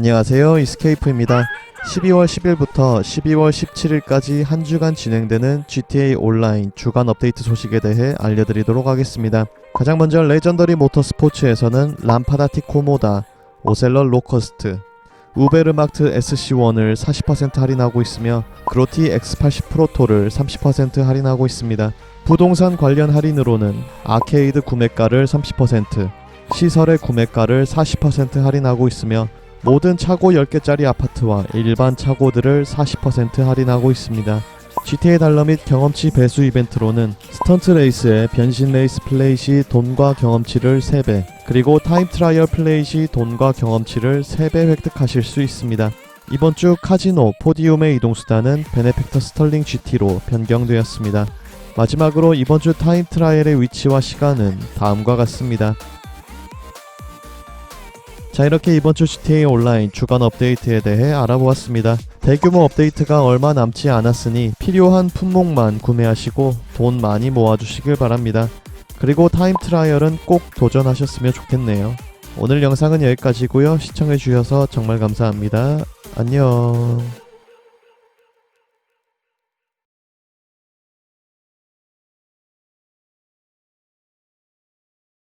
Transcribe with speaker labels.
Speaker 1: 안녕하세요. 이스케이프입니다. 12월 10일부터 12월 17일까지 한 주간 진행되는 GTA 온라인 주간 업데이트 소식에 대해 알려드리도록 하겠습니다. 가장 먼저 레전더리 모터스포츠에서는 람파다티 코모다, 오셀러 로커스트, 우베르마트 SC1을 40% 할인하고 있으며 그로티 X80 프로토를 30% 할인하고 있습니다. 부동산 관련 할인으로는 아케이드 구매가를 30%, 시설의 구매가를 40% 할인하고 있으며 모든 차고 10개짜리 아파트와 일반 차고들을 40% 할인하고 있습니다. GTA 달러 및 경험치 배수 이벤트로는 스턴트 레이스의 변신 레이스 플레이 시 돈과 경험치를 3배, 그리고 타임 트라이얼 플레이 시 돈과 경험치를 3배 획득하실 수 있습니다. 이번 주 카지노 포디움의 이동수단은 베네펙터 스털링 GT로 변경되었습니다. 마지막으로 이번 주 타임 트라이얼의 위치와 시간은 다음과 같습니다. 자 이렇게 이번 주 GTA 온라인 주간 업데이트에 대해 알아보았습니다. 대규모 업데이트가 얼마 남지 않았으니 필요한 품목만 구매하시고 돈 많이 모아주시길 바랍니다. 그리고 타임 트라이얼은 꼭 도전하셨으면 좋겠네요. 오늘 영상은 여기까지고요. 시청해주셔서 정말 감사합니다. 안녕.